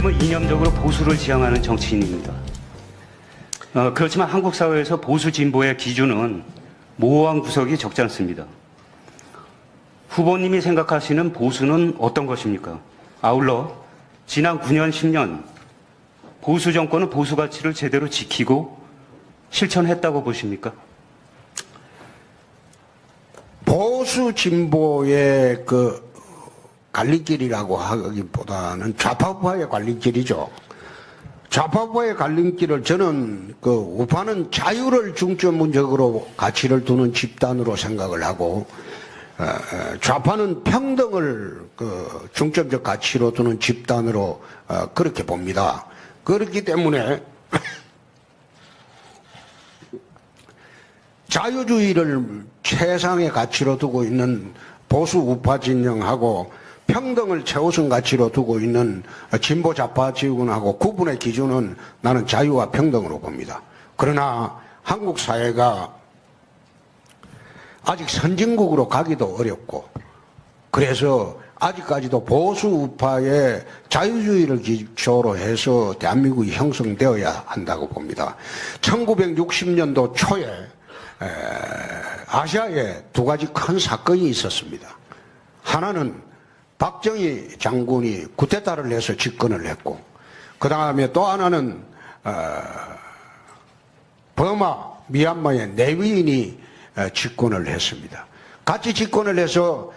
후보님은 이념적으로 보수를 지향하는 정치인입니다. 어, 그렇지만 한국 사회에서 보수 진보의 기준은 모호한 구석이 적지 않습니다. 후보님이 생각하시는 보수는 어떤 것입니까? 아울러 지난 9년, 10년 보수 정권은 보수 가치를 제대로 지키고 실천했다고 보십니까? 보수 진보의 그 갈림길이라고 하기보다는 좌파우파의 갈림길이죠. 좌파우파의 갈림길을 저는 그 우파는 자유를 중점적으로 가치를 두는 집단으로 생각을 하고 어, 어, 좌파는 평등을 그 중점적 가치로 두는 집단으로 어, 그렇게 봅니다. 그렇기 때문에 자유주의를 최상의 가치로 두고 있는 보수 우파 진영하고 평등을 최우선 가치로 두고 있는 진보 좌파 지구하고 구분의 기준은 나는 자유와 평등으로 봅니다. 그러나 한국 사회가 아직 선진국으로 가기도 어렵고 그래서 아직까지도 보수 우파의 자유주의를 기초로 해서 대한민국이 형성되어야 한다고 봅니다. 1960년도 초에 에, 아시아에 두 가지 큰 사건이 있었습니다. 하나는 박정희 장군이 쿠데타를 해서 집권을 했고, 그 다음에 또 하나는 어, 버마, 미얀마의 내위인이 어, 집권을 했습니다. 같이 집권을 해서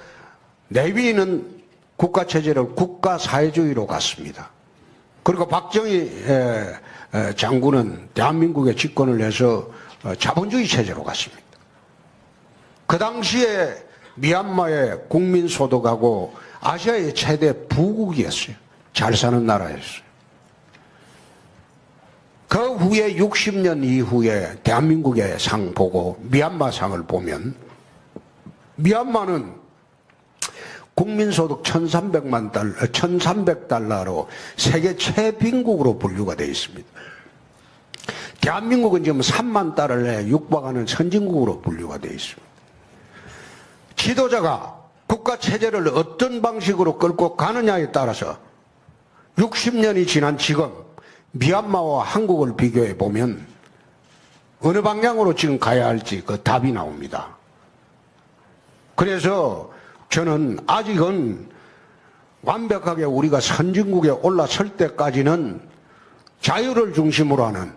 내위인은 국가 체제를 국가 사회주의로 갔습니다. 그리고 박정희 장군은 대한민국에 집권을 해서 어, 자본주의 체제로 갔습니다. 그 당시에 미얀마의 국민 소득하고 아시아의 최대 부국이었어요. 잘 사는 나라였어요. 그 후에 60년 이후에 대한민국의 상 보고 미얀마 상을 보면 미얀마는 국민소득 1,300만 달러, 1,300달러로 세계 최빈국으로 분류가 되어 있습니다. 대한민국은 지금 3만 달러에 육박하는 선진국으로 분류가 되어 있습니다. 지도자가 국가 체제를 어떤 방식으로 끌고 가느냐에 따라서 60년이 지난 지금 미얀마와 한국을 비교해 보면 어느 방향으로 지금 가야 할지 그 답이 나옵니다. 그래서 저는 아직은 완벽하게 우리가 선진국에 올라설 때까지는 자유를 중심으로 하는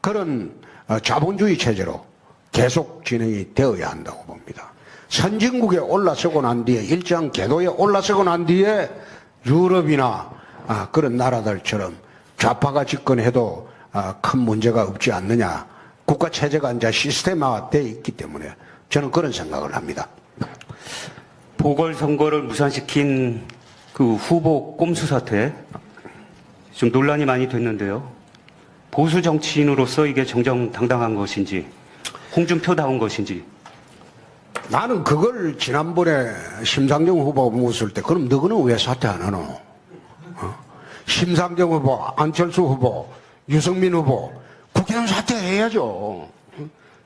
그런 어, 자본주의 체제로 계속 진행이 되어야 한다고 봅니다. 선진국에 올라서고 난 뒤에 일정 궤도에 올라서고 난 뒤에 유럽이나 아, 그런 나라들처럼 좌파가 집권해도 아, 큰 문제가 없지 않느냐. 국가 체제가 이제 시스템화되어 있기 때문에 저는 그런 생각을 합니다. 보궐선거를 무산시킨 그 후보 꼼수 사태 좀 논란이 많이 됐는데요. 보수 정치인으로서 이게 정정당당한 것인지 홍준표다운 것인지 나는 그걸 지난번에 심상정 후보 묻을 때 그럼 너희는 왜 사퇴 안 하노? 어? 심상정 후보, 안철수 후보, 유승민 후보 국회의원 사퇴해야죠. 어?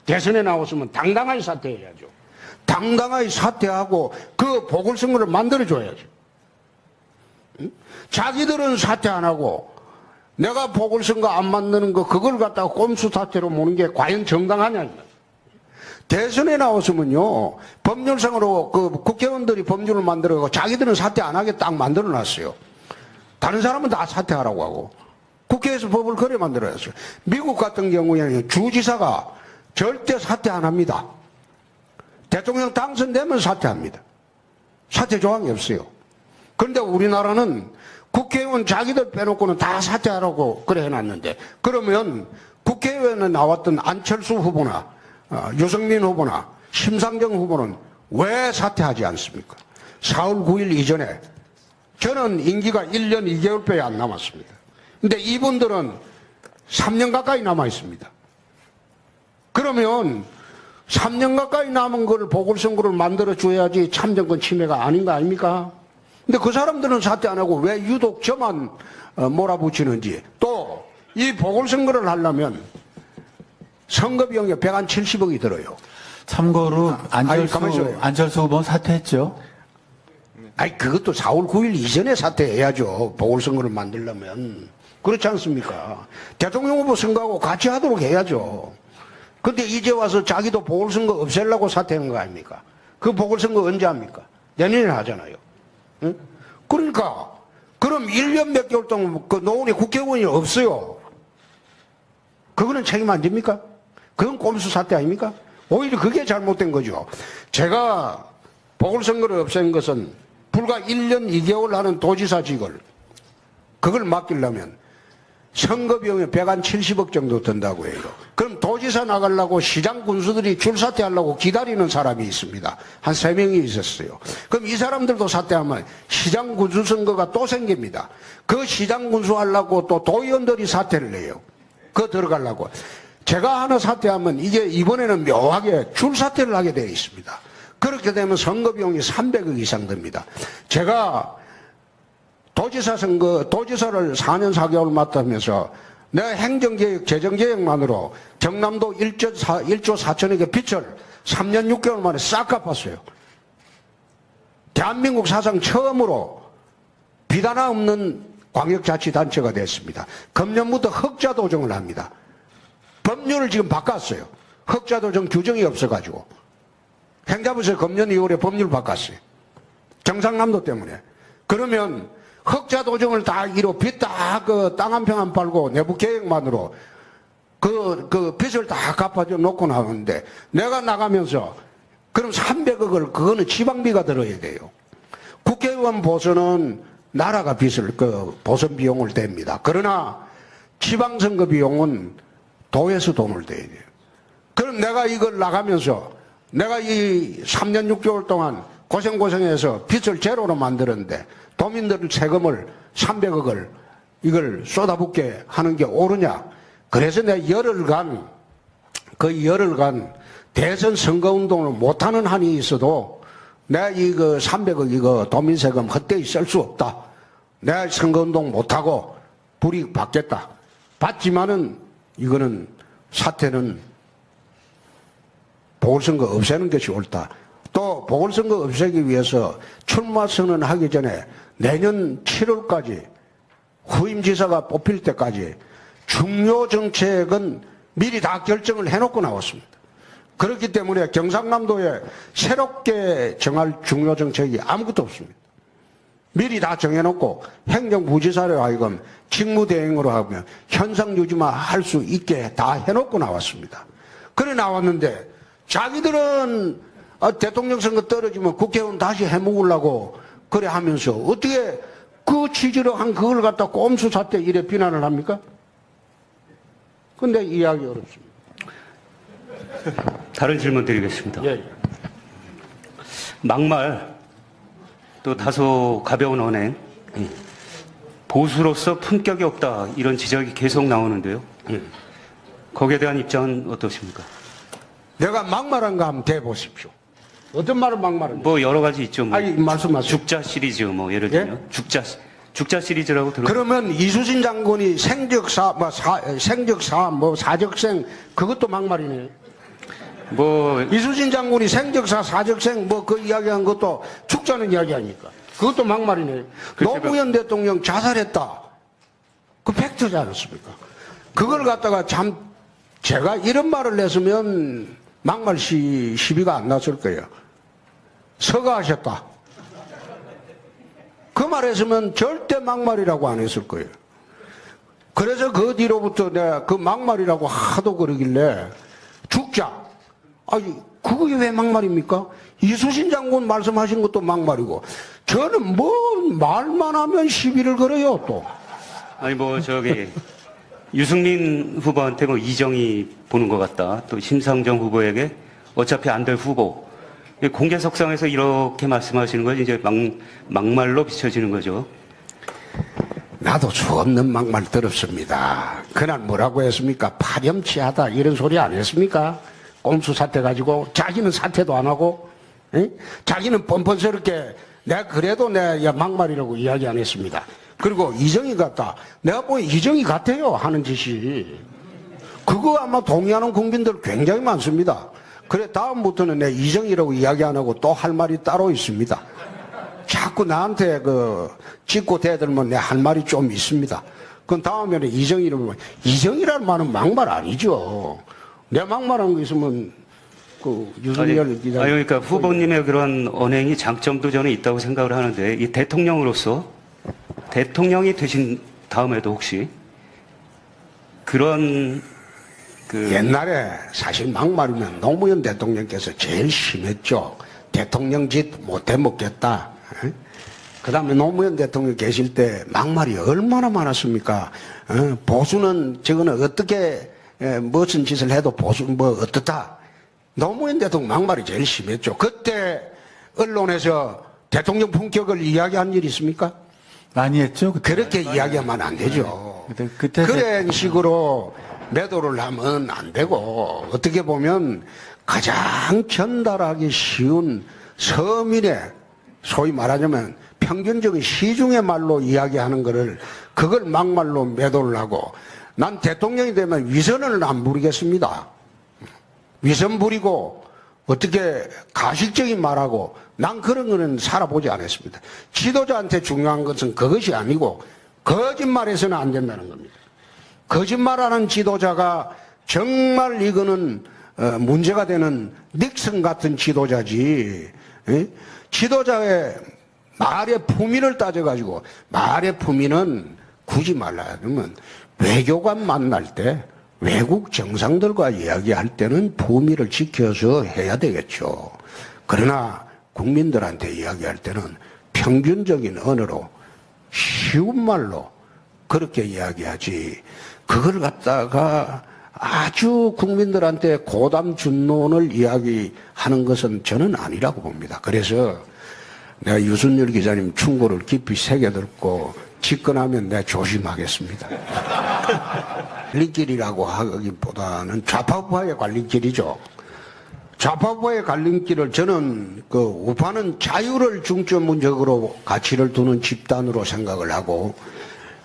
대선에 나왔으면 당당하게 사퇴해야죠. 당당하게 사퇴하고 그 보궐선거를 만들어줘야죠. 응? 자기들은 사퇴 안 하고 내가 보궐선거 안 만드는 거 그걸 갖다가 꼼수 사퇴로 모는 게 과연 정당하냐. 대선에 나왔으면요 법률상으로 그 국회의원들이 법률을 만들어가고 자기들은 사퇴 안 하게 딱 만들어 놨어요. 다른 사람은 다 사퇴하라고 하고 국회에서 법을 그래 만들어놨어요. 미국 같은 경우에는 주지사가 절대 사퇴 안 합니다. 대통령 당선되면 사퇴합니다. 사퇴 조항이 없어요. 그런데 우리나라는 국회의원 자기들 빼놓고는 다 사퇴하라고 그래 해놨는데 그러면 국회의원에 나왔던 안철수 후보나 어, 유승민 후보나 심상정 후보는 왜 사퇴하지 않습니까? 4월 9일 이전에 저는 임기가 1년 2개월밖에 안 남았습니다. 근데 이분들은 3년 가까이 남아 있습니다. 그러면 3년 가까이 남은 걸 보궐선거를 만들어 줘야지 참정권 침해가 아닌 거 아닙니까? 근데 그 사람들은 사퇴 안 하고 왜 유독 저만 어, 몰아붙이는지 또 이 보궐선거를 하려면 선거 비용이 170억이 들어요. 참고로 아니, 안철수, 있어요. 안철수 후보는 사퇴했죠. 아니, 그것도 4월 9일 이전에 사퇴해야죠. 보궐선거를 만들려면. 그렇지 않습니까? 대통령 후보 선거하고 같이 하도록 해야죠. 근데 이제 와서 자기도 보궐선거 없애려고 사퇴한 거 아닙니까? 그 보궐선거 언제 합니까? 내년에 하잖아요. 응? 그러니까, 그럼 1년 몇 개월 동안 그 노원에 국회의원이 없어요. 그거는 책임 안 집니까? 그건 꼼수 사태 아닙니까? 오히려 그게 잘못된 거죠. 제가 보궐선거를 없앤 것은 불과 1년 2개월 하는 도지사직을 그걸 맡기려면 선거 비용이 100한 70억 정도 든다고 해요. 그럼 도지사 나가려고 시장 군수들이 줄 사퇴하려고 기다리는 사람이 있습니다. 한 세명이 있었어요. 그럼 이 사람들도 사퇴하면 시장 군수 선거가 또 생깁니다. 그 시장 군수 하려고 또 도의원들이 사퇴를 해요. 그거 들어가려고. 제가 하나 사퇴하면 이게 이번에는 묘하게 줄 사퇴를 하게 되어 있습니다. 그렇게 되면 선거 비용이 300억 이상 듭니다. 제가 도지사 선거, 도지사를 4년 4개월 맡으면서 내가 행정개혁, 재정개혁만으로 경남도 1조, 4, 1조 4천억의 빚을 3년 6개월 만에 싹 갚았어요. 대한민국 사상 처음으로 빚 하나 없는 광역자치단체가 됐습니다. 금년부터 흑자 도정을 합니다. 법률을 지금 바꿨어요. 흑자 도정 규정이 없어가지고. 행자부에서 금년 2월에 법률 바꿨어요. 경상남도 때문에. 그러면 흑자 도정을 다 이로 빚다그 땅 한 평 안 팔고 내부 계획만으로 그, 그 빚을 다 갚아줘 놓고 나오는데 내가 나가면서 그럼 300억을 그거는 지방비가 들어야 돼요. 국회의원 보선은 나라가 빚을 그 보선 비용을 댑니다. 그러나 지방선거 비용은 도에서 돈을 대야 돼요. 그럼 내가 이걸 나가면서 내가 이 3년 6개월 동안 고생고생해서 빚을 제로로 만들었는데 도민들 세금을 300억을 이걸 쏟아붓게 하는 게 옳으냐. 그래서 내가 열흘간 그 열흘간 대선 선거운동을 못하는 한이 있어도 내가 이거 300억 이거 도민세금 헛되이 쓸 수 없다. 내가 선거운동 못하고 불이익 받겠다. 받지만은 이거는 사태는 보궐선거 없애는 것이 옳다. 또 보궐선거 없애기 위해서 출마 선언하기 전에 내년 7월까지 후임지사가 뽑힐 때까지 중요 정책은 미리 다 결정을 해놓고 나왔습니다. 그렇기 때문에 경상남도에 새롭게 정할 중요 정책이 아무것도 없습니다. 미리 다 정해놓고 행정부지사로 하여금 직무대행으로 하면 현상 유지만 할 수 있게 다 해놓고 나왔습니다. 그래 나왔는데 자기들은 아, 대통령 선거 떨어지면 국회의원 다시 해먹으려고 그래 하면서 어떻게 그 취지로 한 그걸 갖다 꼼수 사태 이래 비난을 합니까? 근데 이해하기 어렵습니다. 다른 질문 드리겠습니다. 예. 막말 또 다소 가벼운 언행 예. 보수로서 품격이 없다 이런 지적이 계속 나오는데요. 예. 거기에 대한 입장은 어떠십니까? 내가 막말한 거 한번 대보십시오. 어떤 말을 막말한 뭐 여러 가지 있죠. 뭐 아니, 말씀하세요. 죽자 시리즈 뭐 예를 예? 들면 죽자 죽자 시리즈라고 들어. 그러면 이수진 장군이 생적사, 뭐 사, 생적사, 뭐 사적생, 그것도 막말이네. 뭐 이수진 장군이 생적사, 사적생, 뭐 그 이야기한 것도 죽자는 이야기 아닙니까? 그것도 막말이네. 글쎄, 노무현 대통령 자살했다. 그 팩트지 않았습니까? 그걸 갖다가 참, 제가 이런 말을 했으면 막말 시, 시비가 안 났을 거예요. 서가하셨다. 그 말했으면 절대 막말이라고 안 했을 거예요. 그래서 그 뒤로부터 내가 그 막말이라고 하도 그러길래 죽자. 아니, 그게 왜 막말입니까? 이수신 장군 말씀하신 것도 막말이고, 저는 뭐 말만 하면 시비를 걸어요, 또. 아니 뭐 저기 유승민 후보한테 뭐 이정이 보는 것 같다. 또 심상정 후보에게 어차피 안 될 후보. 이 공개석상에서 이렇게 말씀하시는 건 이제 막, 막말로 비춰지는 거죠. 나도 수 없는 막말 들었습니다. 그날 뭐라고 했습니까? 파렴치하다 이런 소리 안 했습니까? 꼼수 사태 가지고 자기는 사퇴도 안 하고 에? 자기는 뻔뻔스럽게 내가 그래도 내가 막말이라고 이야기 안 했습니다. 그리고 이정희 같다. 내가 보기 이정희 같아요 하는 짓이. 그거 아마 동의하는 국민들 굉장히 많습니다. 그래 다음부터는 내 이정희라고 이야기 안 하고 또 할 말이 따로 있습니다. 자꾸 나한테 그 찍고 대들면 내 할 말이 좀 있습니다. 그건 다음에는 이정희를 이정희라는 말은 막말 아니죠. 내 막말한 거 있으면 그 유승열 기자 아니, 그러니까 후보님의 그런 언행이 장점도 저는 있다고 생각을 하는데 이 대통령으로서 대통령이 되신 다음에도 혹시 그런 그 옛날에 사실 막말이면 노무현 대통령께서 제일 심했죠. 대통령 짓 못해 먹겠다. 그 다음에 노무현 대통령 계실 때 막말이 얼마나 많았습니까? 어, 보수는 저거는 어떻게 에, 무슨 짓을 해도 보수 뭐 어떻다. 노무현 대통령 막말이 제일 심했죠. 그때 언론에서 대통령 품격을 이야기한 일 있습니까? 많이 했죠. 그때. 그렇게 이야기하면 안 되죠. 그때 그때 그런 식으로 매도를 하면 안 되고 어떻게 보면 가장 전달하기 쉬운 서민의 소위 말하자면 평균적인 시중의 말로 이야기하는 거를 그걸 막말로 매도를 하고 난 대통령이 되면 위선을 안 부리겠습니다. 위선 부리고 어떻게 가식적인 말하고 난 그런 거는 살아보지 않았습니다. 지도자한테 중요한 것은 그것이 아니고 거짓말해서는 안 된다는 겁니다. 거짓말하는 지도자가 정말 이거는 어, 문제가 되는 닉슨 같은 지도자지. 예? 지도자의 말의 품위를 따져가지고 말의 품위는 굳이 말하자면 외교관 만날 때 외국 정상들과 이야기할 때는 품위를 지켜서 해야 되겠죠. 그러나 국민들한테 이야기할 때는 평균적인 언어로 쉬운 말로 그렇게 이야기하지. 그걸 갖다가 아주 국민들한테 고담 준론을 이야기하는 것은 저는 아니라고 봅니다. 그래서 내가 유순열 기자님 충고를 깊이 새겨듣고 집권하면 내가 조심하겠습니다. 갈림길이라고 하기보다는 좌파우파의 갈림길이죠. 좌파우파의 갈림길을 저는 그 우파는 자유를 중점적으로 가치를 두는 집단으로 생각을 하고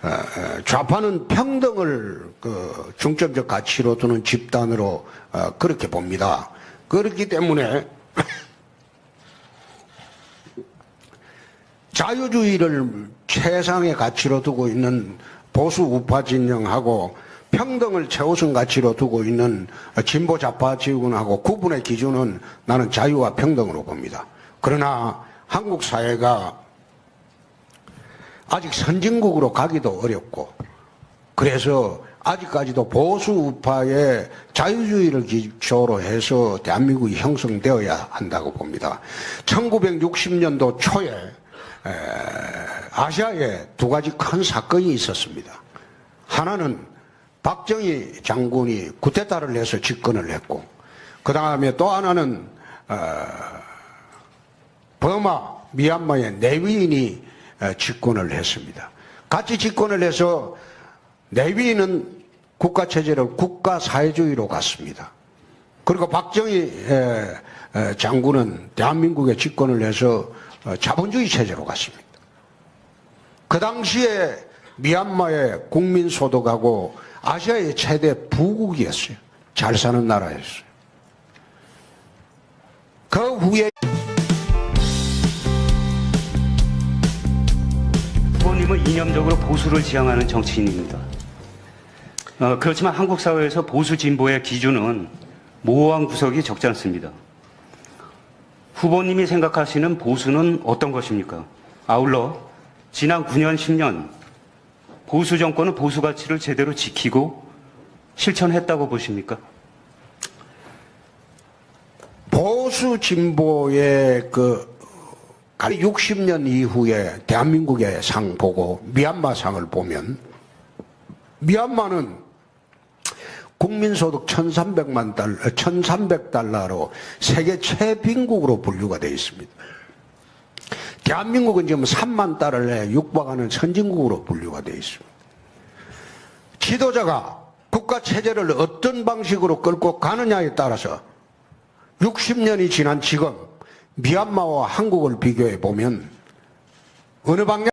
어, 어, 좌파는 평등을 그 중점적 가치로 두는 집단으로 어, 그렇게 봅니다. 그렇기 때문에 자유주의를 최상의 가치로 두고 있는 보수 우파 진영하고 평등을 최우선 가치로 두고 있는 진보 좌파 지구군하고 구분의 기준은 나는 자유와 평등으로 봅니다. 그러나 한국 사회가 아직 선진국으로 가기도 어렵고 그래서 아직까지도 보수 우파의 자유주의를 기초로 해서 대한민국이 형성되어야 한다고 봅니다. 1960년도 초에 에, 아시아에 두 가지 큰 사건이 있었습니다. 하나는 박정희 장군이 쿠데타를 해서 집권을 했고, 그 다음에 또 하나는 어, 버마, 미얀마의 내위인이 어, 집권을 했습니다. 같이 집권을 해서 내위인은 국가 체제를 국가 사회주의로 갔습니다. 그리고 박정희 장군은 대한민국에 집권을 해서 어, 자본주의 체제로 갔습니다. 그 당시에 미얀마의 국민 소득하고 아시아의 최대 부국이었어요. 잘 사는 나라였어요. 그 후에 후보님은 이념적으로 보수를 지향하는 정치인입니다. 어, 그렇지만 한국 사회에서 보수 진보의 기준은 모호한 구석이 적지 않습니다. 후보님이 생각하시는 보수는 어떤 것입니까? 아울러 지난 9년, 10년 보수 정권은 보수 가치를 제대로 지키고 실천했다고 보십니까? 보수 진보의 그 60년 이후에 대한민국의 상 보고 미얀마 상을 보면 미얀마는 국민소득 1,300만 달러, 1,300달러로 세계 최빈국으로 분류가 되어 있습니다. 대한민국은 지금 3만 달러에 육박하는 선진국으로 분류가 되어 있습니다. 지도자가 국가 체제를 어떤 방식으로 끌고 가느냐에 따라서 60년이 지난 지금 미얀마와 한국을 비교해 보면 어느 방향